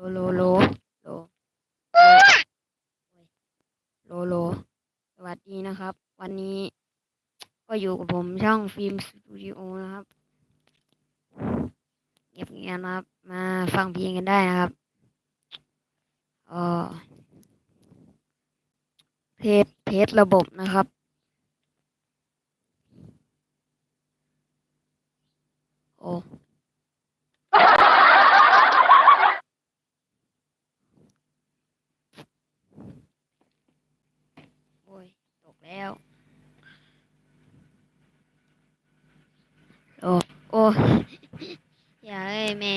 โลโลโลโลโล สวัสดีนะครับ วันนี้ ก็อยู่กับผมช่องฟิล์มสตูดิโอนะครับเงียบเงียบนะครับ มาฟังเพลงกันได้นะครับเออเพจเพจระบบนะครับโอ้ แล้ว โอ้โอ้อย่าเอ้ยแม่